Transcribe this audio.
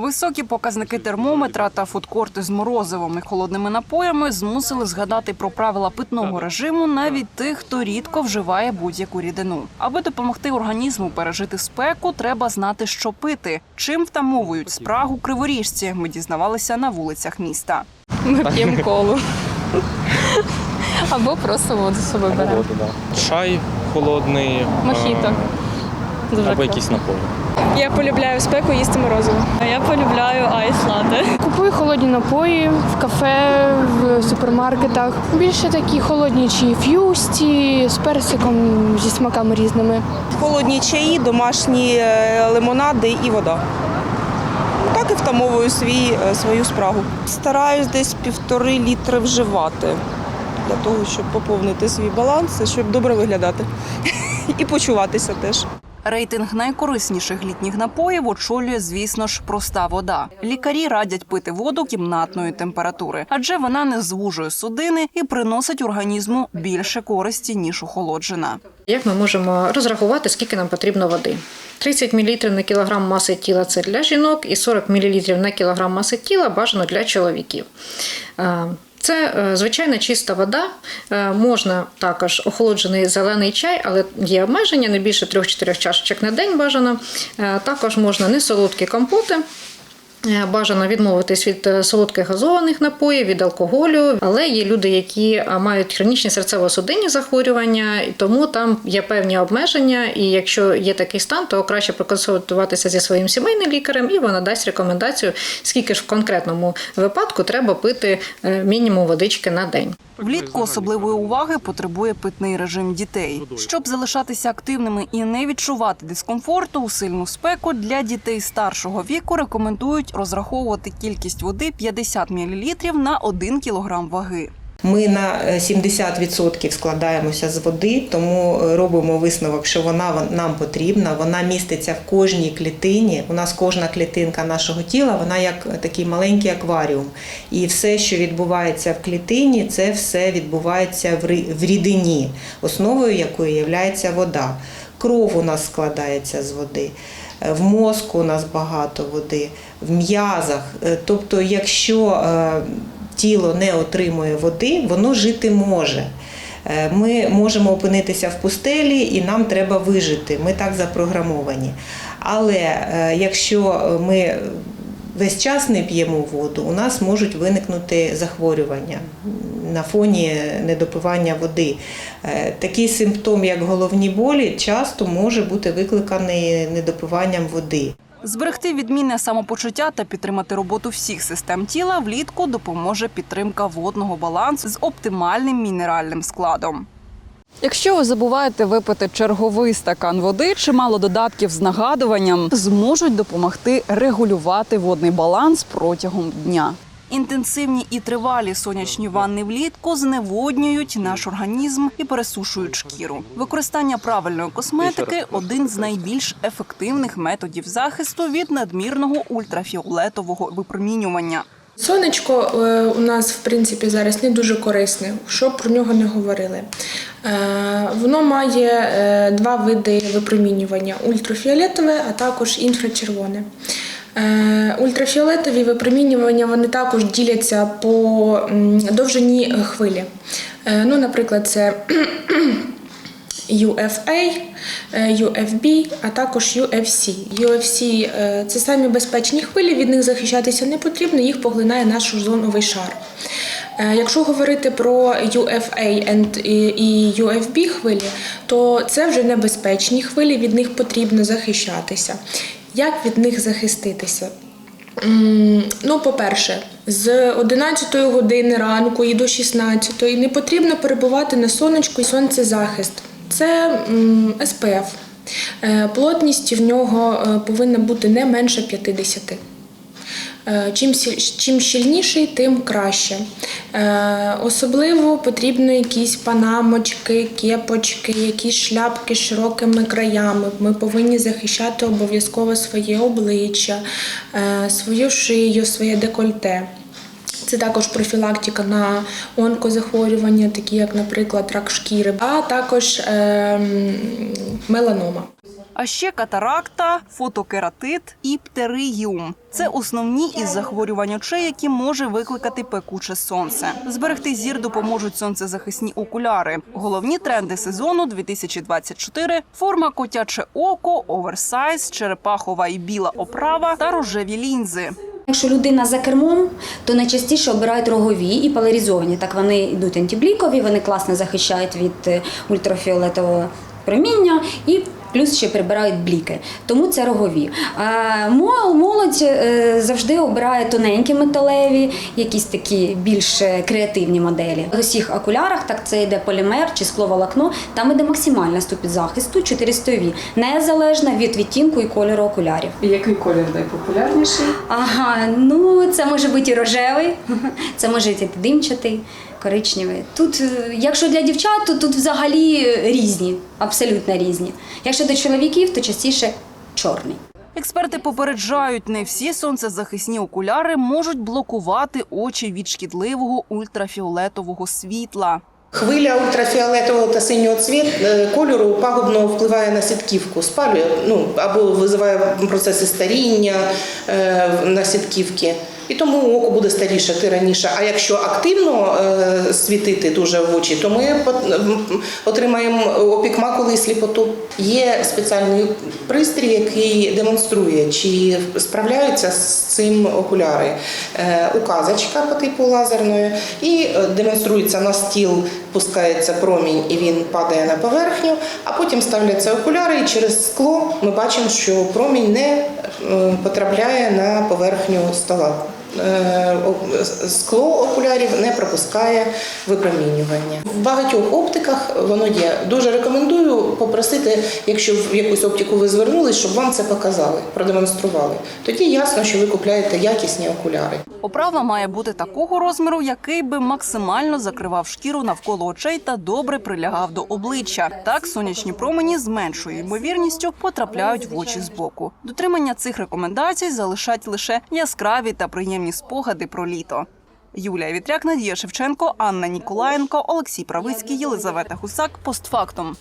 Високі показники термометра та фудкорти з морозивом і холодними напоями змусили згадати про правила питного режиму навіть тих, хто рідко вживає будь-яку рідину. Аби допомогти організму пережити спеку, треба знати, що пити. Чим втамовують спрагу криворіжці. Ми дізнавалися на вулицях міста. Ми п'ємо колу. Або просто воду з собою беремо. Чай холодний. Мохіто. е, Дуже Або якісь напої. Я полюбляю спеку їсти морозиво. А я полюбляю айс лате. Купую холодні напої в кафе, в супермаркетах. Більше такі холодні чи ф'юсті з персиком, зі смаками різними. холодні чаї, домашні е, лимонади і вода. Так і втамовую свій, е, свою спрагу. Стараюсь десь півтори літри вживати для того, щоб поповнити свій баланс, щоб добре виглядати і почуватися теж. Рейтинг найкорисніших літніх напоїв очолює, звісно ж, проста вода. Лікарі радять пити воду кімнатної температури, адже вона не звужує судини і приносить організму більше користі ніж охолоджена. Як ми можемо розрахувати, скільки нам потрібно води? 30 мл на кілограм маси тіла це для жінок, і 40 мл на кілограм маси тіла бажано для чоловіків. Це е, звичайна чиста вода. Е, Можна також охолоджений зелений чай, але є обмеження не більше 3-4 чашечок на день бажано. Е, Також можна несолодкі компоти. Е, Бажано відмовитись від е, солодких газованих напоїв, від алкоголю, але є люди, які мають хронічні серцево-судинні захворювання, і тому там є певні обмеження. І якщо є такий стан, то краще проконсультуватися зі своїм сімейним лікарем, і вона дасть рекомендацію, скільки ж в конкретному випадку треба пити е, мінімум водички на день. Влітку особливої уваги потребує питний режим дітей. Щоб залишатися активними і не відчувати дискомфорту у сильну спеку для дітей старшого віку рекомендують розраховувати кількість води 50 мл на 1 кг ваги. Ми на е, 70% складаємося з води, тому е, робимо висновок, що вона нам потрібна. Вона міститься в кожній клітині. У нас кожна клітинка нашого тіла, вона як такий маленький акваріум. І все, що відбувається в клітині, це все відбувається в рідині, основою якої є вода. Кров у нас складається з води. Е, В мозку у нас багато води, в м'язах. Е, Тобто, якщо е, тіло не отримує води, воно жити може. Е, Ми можемо опинитися в пустелі і нам треба вижити. Ми так запрограмовані. Але е, якщо ми весь час не п'ємо воду, у нас можуть виникнути захворювання на фоні недопивання води. Е, Такий симптом, як головні болі, часто може бути викликаний недопиванням води. Зберегти відмінне самопочуття та підтримати роботу всіх систем тіла влітку допоможе підтримка водного балансу з оптимальним мінеральним складом. Якщо ви забуваєте випити черговий стакан води, чимало додатків з нагадуванням зможуть допомогти регулювати водний баланс протягом дня. Інтенсивні і тривалі сонячні ванни влітку зневоднюють наш організм і пересушують шкіру. Використання правильної косметики один з найбільш ефективних методів захисту від надмірного ультрафіолетового випромінювання. Сонечко е, у нас в принципі зараз не дуже корисне, що про нього не говорили. Е, Воно має е, два види випромінювання: ультрафіолетове, а також інфрачервоне. Е, Ультрафіолетові випромінювання вони також діляться по довжині хвилі. Е, Ну, наприклад, це UFA, е, UFB, а також UFC. UFC це самі безпечні хвилі, від них захищатися не потрібно, їх поглинає наш озоновий шар. Якщо говорити про UFA і UFB хвилі, то це вже небезпечні хвилі, від них потрібно захищатися. Як від них захиститися? Ну, по-перше, з 11 години ранку і до 16 не потрібно перебувати на сонечку і сонцезахист. Це СПФ. Е, Плотність в нього е, повинна бути не менше 50. Е, Чим, чим щільніший, тим краще. Е, особливо потрібно якісь панамочки, кепочки, якісь шляпки з широкими краями. Ми повинні захищати обов'язково своє обличчя, е, свою шию, своє декольте. Це також профілактика на онкозахворювання, такі як, наприклад, рак шкіри, а також ем, меланома. А ще катаракта, фотокератит і птеригіум. Це основні із захворювань очей, які може викликати пекуче сонце. Зберегти зір допоможуть сонцезахисні окуляри. Головні тренди сезону 2024 – форма котяче око, оверсайз, черепахова і біла оправа та рожеві лінзи. Якщо людина за кермом, то найчастіше обирають рогові і поляризовані. Так вони йдуть антиблікові, вони класно захищають від е, ультрафіолетового проміння і плюс ще прибирають бліки. Тому це рогові. А молодь е, завжди обирає тоненькі металеві, якісь такі більш е, креативні моделі. В усіх окулярах так це йде полімер чи скловолокно, там іде максимальна ступінь захисту 400 незалежно від відтінку і кольору окулярів. І який колір найпопулярніший? Ага, ну це може бути і рожевий, це може бути димчатий, коричневий. Тут, е, якщо для дівчат, то тут взагалі різні, абсолютно різні. Якщо до чоловіків, то частіше чорний. Експерти попереджають, не всі сонцезахисні окуляри можуть блокувати очі від шкідливого ультрафіолетового світла. Хвиля ультрафіолетового та синього цвіт е, кольору пагубно впливає на сітківку, спалює ну або визиває процеси старіння е, на сітківки. І тому око буде старішати раніше. А якщо активно е, світити дуже в очі, то ми отримаємо опік макули і сліпоту. Є спеціальний пристрій, який демонструє, чи справляються з цим окуляри. Е, Указочка по типу лазерної, і е, демонструється на стіл, пускається промінь і він падає на поверхню, а потім ставляться окуляри, і через скло ми бачимо, що промінь не потрапляє на поверхню стола. Е, Скло окулярів не пропускає випромінювання. В багатьох оптиках воно є. Дуже рекомендую попросити, якщо в якусь оптику ви звернулись, щоб вам це показали, продемонстрували. Тоді ясно, що ви купляєте якісні окуляри. Оправа має бути такого розміру, який би максимально закривав шкіру навколо очей та добре прилягав до обличчя. Так сонячні промені з меншою ймовірністю потрапляють в очі збоку. Дотримання цих рекомендацій залишать лише яскраві та приємні спогади про літо. Юлія Вітряк, Надія Шевченко, Анна Ніколаєнко, Олексій Правицький, Єлизавета Гусак. Постфактум.